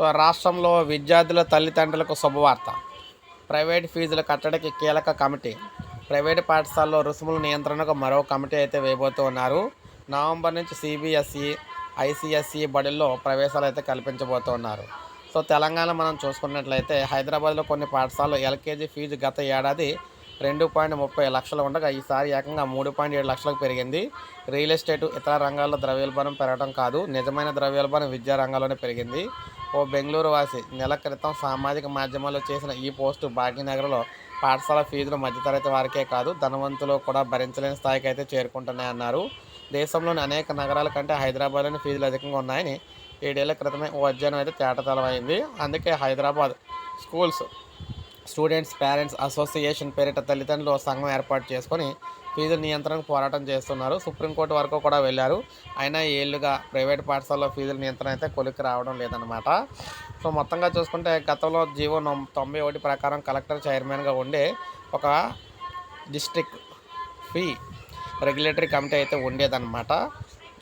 రాష్ట్రంలో విద్యార్థుల తల్లిదండ్రులకు శుభవార్త. ప్రైవేట్ ఫీజుల కట్టడికి కీలక కమిటీ. ప్రైవేట్ పాఠశాలలో రుసుముల నియంత్రణకు మరో కమిటీ అయితే వేయబోతూ ఉన్నారు. నవంబర్ నుంచి సిబిఎస్ఈ ఐసిఎస్ఈ బడుల్లో ప్రవేశాలు అయితే కల్పించబోతున్నారు సో తెలంగాణ మనం చూసుకున్నట్లయితే హైదరాబాద్లో కొన్ని పాఠశాలలు ఎల్కేజీ ఫీజు గత ఏడాది రెండు పాయింట్ ముప్పై లక్షలు ఉండగా ఈసారి ఏకంగా మూడు పాయింట్ ఏడు లక్షలకు పెరిగింది. రియల్ ఎస్టేట్ ఇతర రంగాల్లో ద్రవ్యోల్బణం పెరగడం కాదు. నిజమైన ద్రవ్యోల్బణం విద్యా రంగంలోనే పెరిగింది. ఓ బెంగళూరు వాసి నెల క్రితం సామాజిక మాధ్యమాల్లో చేసిన ఈ పోస్టు భాగ్యనగర్లో పాఠశాల ఫీజులు మధ్యతరగతి వారికే కాదు ధనవంతులు కూడా భరించలేని స్థాయికి అయితే చేరుకుంటున్నాయన్నారు. దేశంలోని అనేక నగరాల కంటే హైదరాబాద్లోని ఫీజులు అధికంగా ఉన్నాయని ఏడేళ్ళ క్రితమే ఓ అధ్యయనం అయితే తేటతలమైంది. అందుకే Hyderabad schools students parents association పేరిట తల్లిదండ్రులు సంఘం ఏర్పాటు చేసుకొని ఫీజుల నియంత్రణకు పోరాటం చేస్తున్నారు. సుప్రీంకోర్టు వరకు కూడా వెళ్ళారు. అయినా ఏళ్ళుగా ప్రైవేట్ పాఠశాలలో ఫీజుల నియంత్రణ అయితే కొలిక్కి రావడం లేదనమాట సో మొత్తంగా చూసుకుంటే గతంలో జీవో తొంభై ఒకటి ప్రకారం కలెక్టర్ చైర్మన్గా ఉండే ఒక డిస్ట్రిక్ట్ ఫీ రెగ్యులేటరీ కమిటీ అయితే ఉండేదన్నమాట.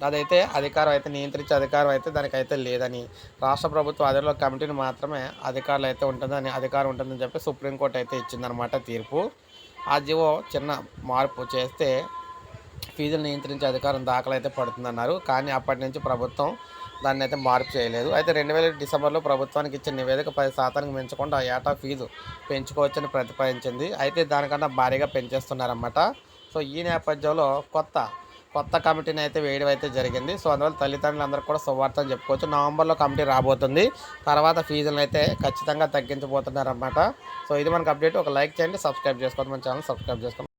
అదైతే అధికారం అయితే నియంత్రించే అధికారం అయితే దానికైతే లేదని. రాష్ట్ర ప్రభుత్వ ఆధ్వర్యంలో కమిటీని మాత్రమే అధికారులు అయితే ఉంటుందని అధికారం ఉంటుందని చెప్పి సుప్రీంకోర్టు అయితే ఇచ్చిందనమాట తీర్పు. ఆ జీవో చిన్న మార్పు చేస్తే ఫీజులు నియంత్రించే అధికారం దాఖలు అయితే పడుతుందన్నారు. కానీ అప్పటి నుంచి ప్రభుత్వం దాన్ని అయితే మార్పు చేయలేదు. అయితే రెండు వేల డిసెంబర్లో ప్రభుత్వానికి ఇచ్చిన నివేదిక పది శాతానికి మించకుండా ఏటా ఫీజు పెంచుకోవచ్చని ప్రతిపాదించింది. అయితే దానికన్నా భారీగా పెంచేస్తున్నారన్నమాట. సో ఈ నేపథ్యంలో కొత్త కొత్త కమిటీని అయితే వేయడం అయితే జరిగింది. సో అందువల్ల తల్లిదండ్రులందరూ కూడా శుభవార్త చెప్పుకోవచ్చు. నవంబర్లో కమిటీ రాబోతుంది. తర్వాత ఫీజులను అయితే ఖచ్చితంగా తగ్గించబోతున్నారన్నమాట. సో ఇది మనకు అప్డేట్. ఒక లైక్ చేయండి సబ్స్క్రైబ్ చేసుకోండి. మన ఛానల్ సబ్స్క్రైబ్ చేసుకోండి.